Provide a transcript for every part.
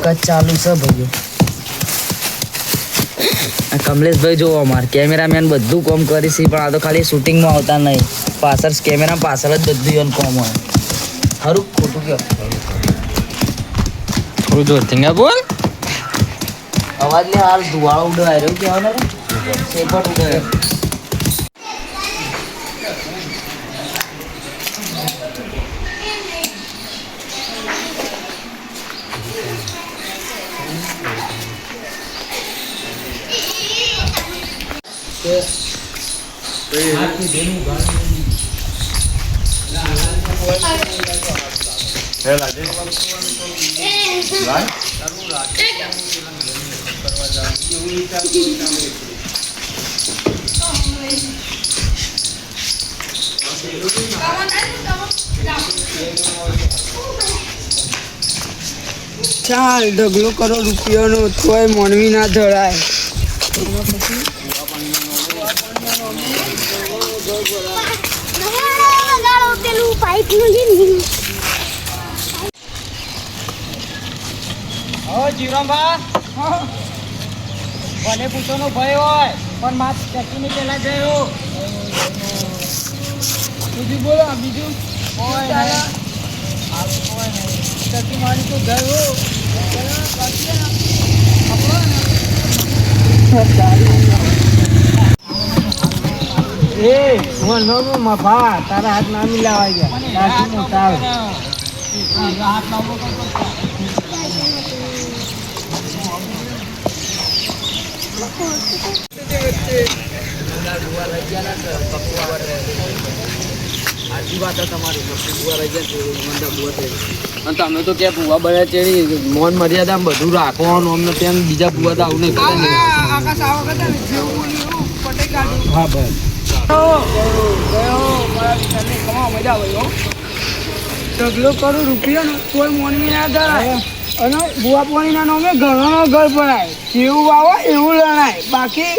કામકાજ ચાલુ છે ભાઈઓ. કમલેશભાઈ જોવો અમાર. કેમેરામેન બધું કોમ કરી છે પણ આ તો ખાલી શૂટિંગમાં આવતા નહીં. પાછળ કેમેરા પાછળ જ બધું એનું કોમ હોય. ખરું ખોટું કયો. થોડું જોરથી ના બોલ. અવાજ ને હાલ ધુવાળો ઉડે આવ્યો કહેવાય ચાલ ઢગલો કરો રૂપિયાનો તોય મોનવી ના ધરાય પાઇપનું લીધું ભલે પૂછોનો ભય હોય, પણ માત ચકીને પેલા ગયો બીજું બોલો, બીજું? ચાલે ચકી મારી તો ગયો એ હું નો ભા તારા હાથ ના મિલાવા ગયા હાથ તમે તો કે ભૂવા બધા ચેડી મોન મર્યાદા બધું રાખવાનું અમને ત્યાં બીજા ભૂવા તો આવું નહીં. હા બસ. ગયો મારા વિચારને કમાવા મજા આવે હો ઢગલો કરું રૂપિયો કોઈ મોનવી ના ધરાય અને ભૂવા પાણીના નામે ઘરનો ઘર ભરાય. જેવું વાવો એવું લણાય બાકી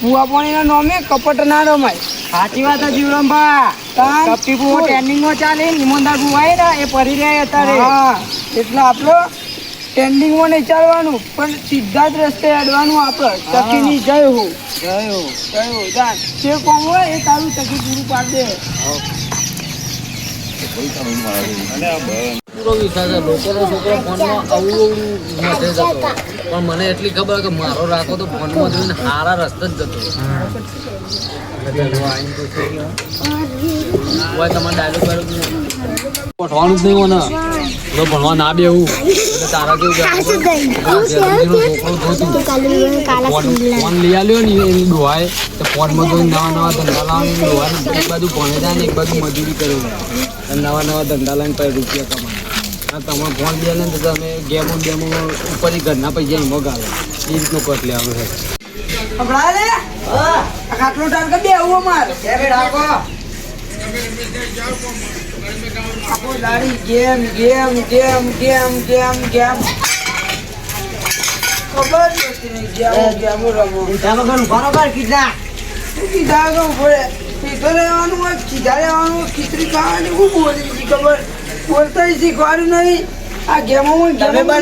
ભૂવા પાણીના નામે કપટ ના રમાય. સાચી વાત છે જીવરામભા. કપટી ભૂવો ટ્રેન્ડિંગમાં ચાલે ઈમાનદાર ભૂવાય ને એ પરી રહ્યા અત્યારે. એટલે આપણો ટ્રેન્ડિંગમાં નહીં ચાલવાનું પણ સીધા જ રસ્તે અડવાનું આપણે. ચકીની જય હો. જય હો જય હો. જાન જે કોમ હોય એ તારું ચકી પૂરું પાડી દે. પૂરો વિશ્વાસ છે. લોકોનો છોકરો ફોનમાં અવળું જતો પણ મને એટલી ખબર કે મારો રાખો તો ફોનમાં જોઈને સારા રસ્તે જ જતો હોય તમારે ડાયલોગ પઠવાનું જ નહીં મને. જો ભણવા ના બેવું એટલે તારા કેવું ફોન લઈ આવ્યો ને એની ડોહાએ તો ફોનમાં જોઈને નવા નવા ધંધા લાવવાની ડોહાને એક બાજુ ભણે જાય ને એક બાજુ મજૂરી કરી અને નવા નવા ધંધા લઈને પછી રૂપિયા કમાય. તમે ફોન બે ને તો તમે ગેમો ગેમો ઉપરથી ઘરના પૈસા એમાં ગાળો. એ રીતનું કટ લેવાનું છે. હમણાં લે? આ ખાટલો કે બે આવું અમાર. આખો દાડી game game game game game game ખબર નથી ગેમ ગેમ રમો શું કીધા તો પડે સીધો રહેવાનું હોય સીધા રહેવાનું ખીચડી ખાવાની શું બોલી ખબર બોલતા શીખવાનું નહીં આ ગેમોમાં ગેમો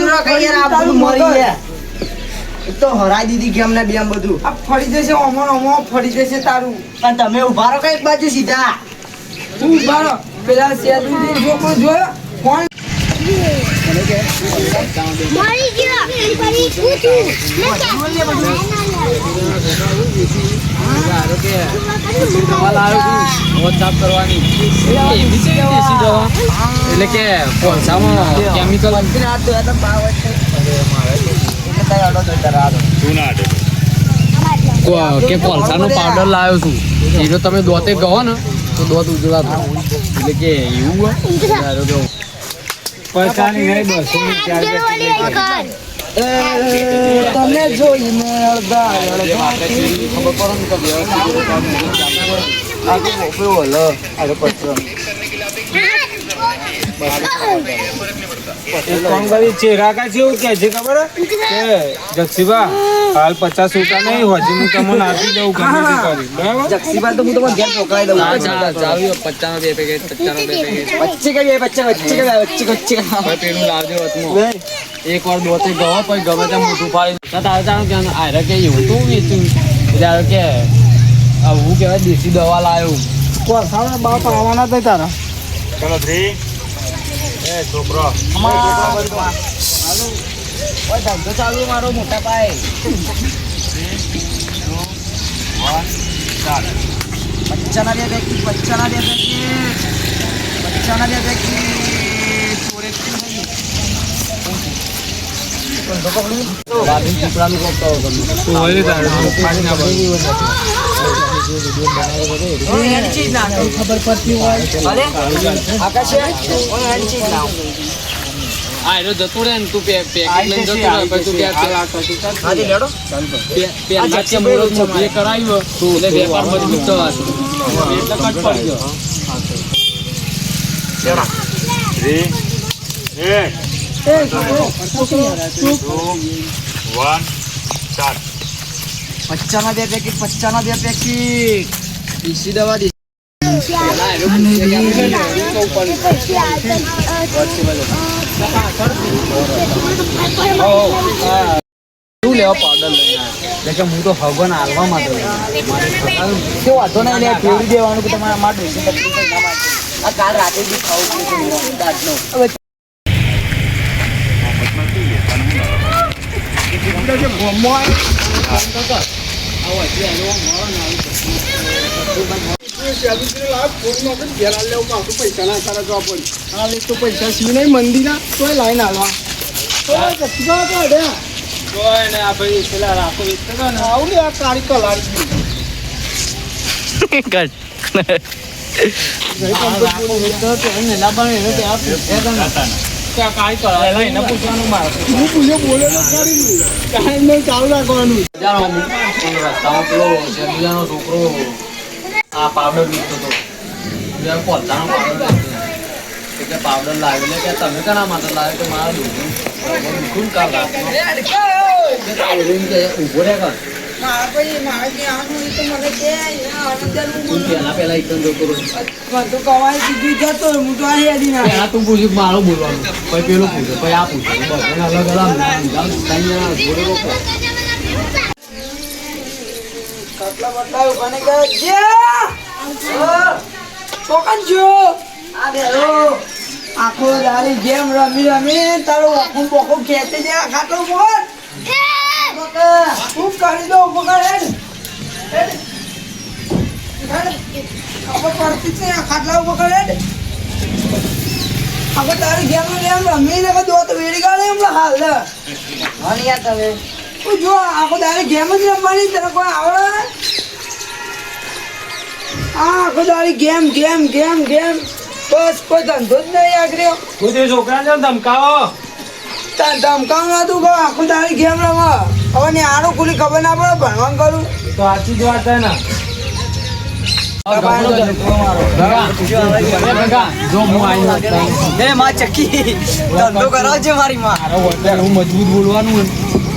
તો હરાઈ દીધી કેમ ને બેમ બધું. આ ફરી જશે ઓમો ઓમો ફરી જશે તારું. પણ તમે ઊભા રહો કંઈક બાજુ સીધા. તું બારો પેલા સેદુજી છોકરો જોયો? કોણ? મરી ગયો. ફરી એટલે કે કોલસામાં કેમિકલ કો- કે કોલસાનો પાવડર લાવ્યો છું. એનો તમે દોતે ગયો ને તો દોત ઉજળા થાય એટલે કે એવું હોય. નહીં કે તમે જોઈને અડધા ખબર પડે ને કે કોણ કરી ચેરાકા છે એવું કે છે ખબર હે? કે જક્ષીબા હાલ પચાસ રૂપિયા નહીં હજી હું તમને આપી દઉં ગમે તે કરી બરાબર જક્ષીબા તો હું તમને ઘેર મોકલાઈ દઉં હા, ચા- ચાવી પચાનો બે પેકેટ પચાનો બે પેકેટ વચ્ચે કઈ બે વચ્ચે વચ્ચે કઈ વચ્ચે વચ્ચે હવે પેલું લાવજો વચમાં એક વાર દોતે ગયો પછી ગમે ત્યાં મોટું ફાડી તો તારે તારું કે આરે કે એવું તું વેચું એટલે હારે કે આવું કહેવાય દેશી દવા લાવ્યો કોસાના બાપ આવવાના હતા તારા ચલો થ્રી એ છોકરો ઓય ધંધો ચાલુ મારો મોટા ભાઈ બચ્ચાના બે બેકી બચ્ચાના બે બેકી બચ્ચાના બે પેકેટ ચોરે બાજુ ચીપડાનું કોક કરો તમે ઓલે તારે પાણી ના ભરું. એની ચીજ ના ખબર પડતી હોય. અરે આકાશ? એની ચીજ ના આ એનો જતો રહે ને તું પે પેકેટ લઈને જતો રહે પછી તું ત્યાં હાજી લેડો પેલા કે મોડો મોટું કરાવ્યો એટલે વેપાર મજબૂત થવા એટલે કટ પડી ગયો. Three, eight, two, one, start. પચ્ચાના બે પેકેટ પચ્ચાના બે પેકેટ દેશી દવા દે. શું લેવા પાવડર લઈને કે હું તો હગન હાલવા માટે. કે વાંધો નહીં લે કેવડી દેવાનું કે તમારા માટે? આ કાલ રાતે બી ખાવું દાંતનો. હવે પૈસા સી નહીં મંદીના તોય લાઈન હાલવા તો ને વેચતો ને આવું લે આ કાળી તે આપ્યું. એ ત્યાં કાંઈ નહીં, એને પૂછવાનું મારે. હું બોલે તો ખરી કાંઈ નહીં ચાલુ રાખવાનું. જાણો પણ રસ્તામાં પેલો શેરડીયાનો છોકરો આ પાવડર લીધો હતો એટલે પોતાનો પાવડર એટલે પાવડર લાવી ને કે તમે કના માટે લાવ્યો કે મારા કે ઊભો રહે કર. મારા ભાઈ મારે તો મને કે આનંદનું તું પહેલા પહેલા એકદમ જતો મને તો કમાઈ દીધી જતો હું તો આ હેડી ના પહેલા તું પૂછ્યું કે મારું બોલવાનું. પછી પેલું પૂછ્યું પછી આ પૂછ્યું. બસ એને અલગ અલગ નામ ત્રણ જણા જોડે રોકો કટલા બટલા ઉભાને કહે જે! ચોકન જો આ બેરો આખો દાડી ગેમ રમી રમી તારો આખું બોખું ખેંચી દે ખાતો ખાટલો દો ઊભો કર? ખબર પડતી જ નહીં ખાટલા ઊભો કર હવે તારી ગેમ ગેમ રમી ને દો તો વેડી ગાળે હમણાં હાલ તમે. જો આખો તારી ગેમ જ રમવાની તને કોઈ આવડે? આ આખો તારી ગેમ ગેમ ગેમ ગેમ. બસ કોઈ ધંધો જ નહીં આગળ તે છોકરાને ધમકાવો. તાર ધમકાવ ના તું કહો આખો તારી ગેમ રમ હવે ને આનું ખુલી ખબર ના પડે ભણવાનું કરું. તો સાચી જ વાત છે ને. મજબૂત બોલવાનું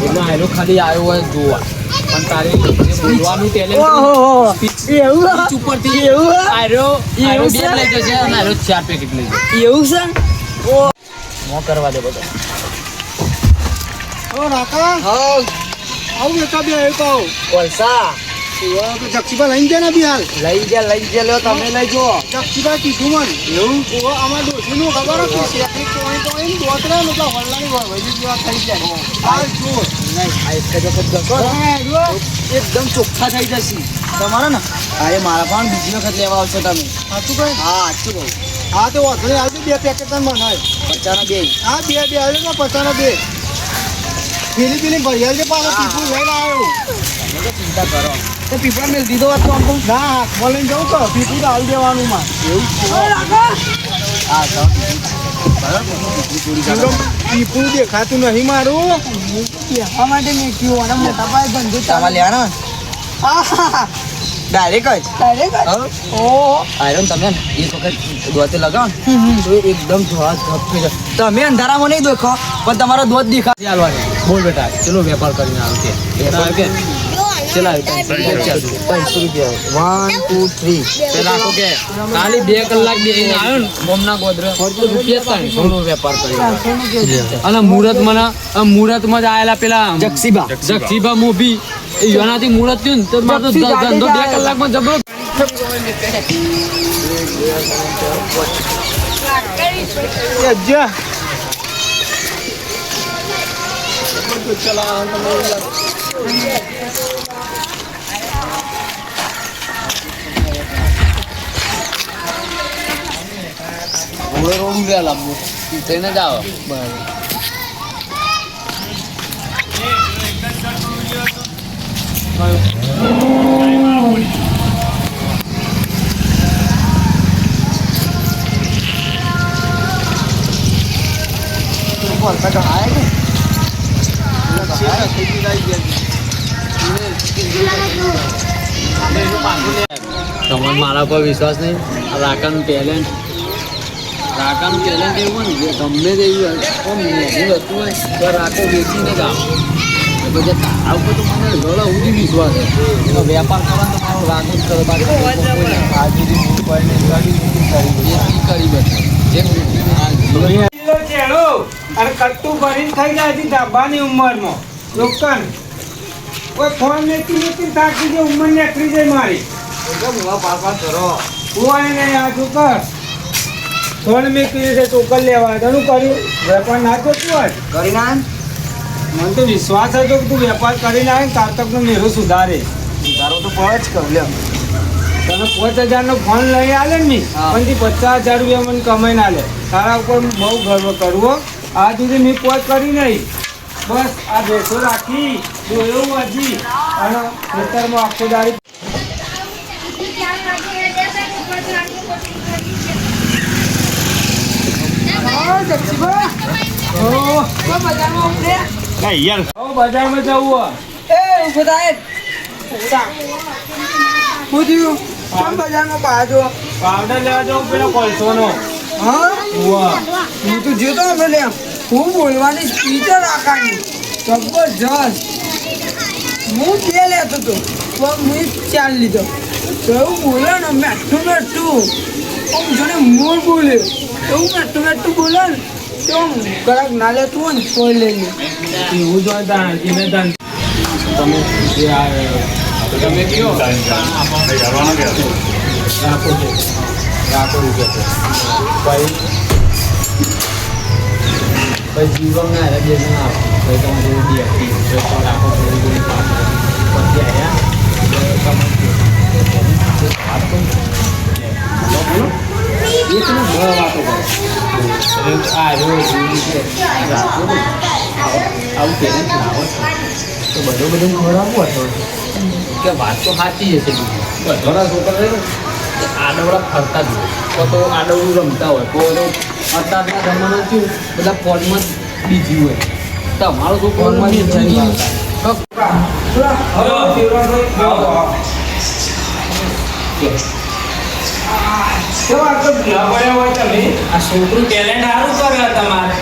એટલે આયરો ખાલી આવ્યો હોય જોવા. પણ તારે બોલવાનું ટેલેન્ટ એવું? ઉપરથી એવું? આયરો એવું બે? લઈ જશે અને આયરો ચાર પેકેટ લઈ જશે એવું છે? મો કરવા દે બધો. ઓ રાકા. હા. આવું એકા બે આવ્યો કહું કોલસા. જક્ષીબા લઈને જાય ને બી હાલ લઈ જા લઈ જા લ્યો તમે લઈ જો જક્ષીબા કીધું મને એવું ઓ આમાં ડોસીનું ખબર હતી જેવા થઈ જાય હાલ જો નહીં આ એક એકદમ ચોખ્ખા થઈ જશે તમારે ને. અરે મારા પણ બીજી વખત લેવા આવશો તમે સાચું કઈ હા સાચું કહું હા તો વાંધો નહીં આવજો બે પેકેટ બનાય પચાનો બે હા બે બે આવ્યો ને પચાના બે પેલી પેલી ભરિયાલ છે પાછો પીપું લઈને આવ્યો. તો ચિંતા કરો તો પીપળા મેળ દીધો વાત તો આમ ના હાથમાં લઈને જવું તો પીપું આવી દેવાનું માં. હા તો શિવરામ, દેખાતું નહીં મારું. કહેવા માટે મેં કયું અને મોટા પાયે ધંધો તમારે લેવાના? હા ડાયરેક્ટ જ. ડાયરેક્ટ હા. આયરન તમે એક વખત દોતે લગાવો તો એકદમ ધોળા ધપ જાય. તમે અંધારામાં નહીં દેખો પણ તમારો દોત દેખા ચાલવાની બોલ બેટા ચલો વેપાર કરીને આવે કે. આવે કે? ચલા ત્રણસો રૂપિયા ચાલુ. પાંચસો રૂપિયા વન ટુ થ્રી કે. ખાલી બે કલાક આવ્યો ને બોમના ગોદરે રૂપિયા ત્રણસો વેપાર કર્યો અને મુહૂર્ત મને મુહૂર્તમાં જ આયેલા પેલા જક્ષીબા જક્ષીબા મોભી. યોનાથી મુહૂર્ત થયું ને તો મારો તો ધ- ધંધો બે કલાકમાં જબરો જા હવે રોડ ઉડ્યા લાંબુ તેને જ આવો તમને મારા પર વિશ્વાસ નહીં? રાકાનું ટેલેન્ટ રાકાનું ટેલેન્ટ એવું ને ગમે તેવું હોય, પણ મેં હતું હોય તો રાકો વેચીને જ આવે બધા તારા ઉપર તો મને ગળા સુધી વિશ્વાસ છે એનો વેપાર કરવાનો તો મારો રાકો જ કરે બાકી બીજું કોઈ નહીં. આ સુધી હું કોઈને કરી એ બેઠો. જેમ વેચીને આ જીવન કિલો ચેડો. અને કટ્ટુ ભરીને ખાઈ જાય છે ધાબાની ઉંમરમાં લોકન કોઈ ફોન મેકી મેકી થાકી જાય ઉંમર નીકળી જાય મારી. કુવાને નહીં આ તું કર. ફોન મેકી છે ટોકન લેવા. તનું કર્યું. વેપાર ના તો જ કરી ના? મને તો વિશ્વાસ હતો કે તું વેપાર કરીને આવે ને કારતકનો મેરો સુધારે સુધારો તો જ કર તમે તને પાંચ હજારનો ફોન લઈ આલે ને મી પચાસ હજાર રૂપિયા મને કમાઈને આલે તારા ઉપર બહુ ગર્વ કરવો આ સુધી મેં પોચ કરી નહીં બસ આ ભેસો રાખી જોયું હજી અને ખેતરમાં આખો દાડી ઓ, બજારમાં જવું. એ, ઊભો થાય. ઊભા. કેમ બજારમાં પાછો? પાવડર લેવા જવું પેલો કોલસોનો હા? હું તો જોતો અમે લે હું બોલવાની સ્પીચ રાખવાની જબરજસ્ત હું બે લેતો હતો પણ હું ચાલ લીધો તો એવું બોલે ને મેઠું મેઠું આમ જોડે મૂળ બોલે એવું મેઠું મેઠું બોલે ને તો આમ કડક ના લેતું હોય ને કોઈ લઈ લે એવું જો. તમે જે આ તમે કયો? રાખો છે. રાખો છે. ભાઈ પછી જીવન ના રજે ના ભાઈ તમે આપી પછી તમે રાખો થોડી થોડી પછી આયા એક ને બે વાતો કરે. છે રાખો ને આવું તો બધો બધો ખરાબ હતો કે વાત તો સાચી હશે બધાના છોકરા આડવડા ફરતા જ તો આડવડું રમતા હોય તો અત્યારના જમાના શું બધા ફોનમાં બીજી હોય તમારો તો ફોનમાં બીજા નહીં આવતા કેવા તો ભૂલા પડ્યા હોય તમે? આ છોકરું ટેલેન્ટ સારું કરે તમારે.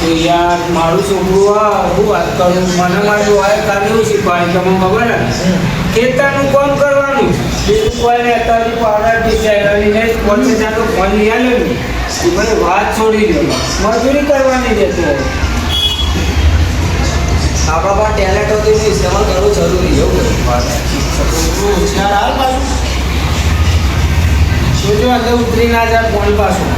તો યાર મારું છોકરું આ હું વાત કરું મને મારું હોય કાલે છે પાણી તમને ખબર ને ખેતરનું કામ કરવાનું. બીજું કોઈ ને અત્યારે પાવડા ડિસાઈડ ને પાંચ ફોન લઈ આવ્યો ને મને વાત છોડી દો મજૂરી કરવાની જતો આપણા પાસે ટેલેન્ટ હતી નહીં ઇસ્તેમાલ કરવું જરૂરી એવું છોકરું હોશિયાર હાલ પાછું. જોજો અંદર ઉતરી ના જાય ફોન પાછું.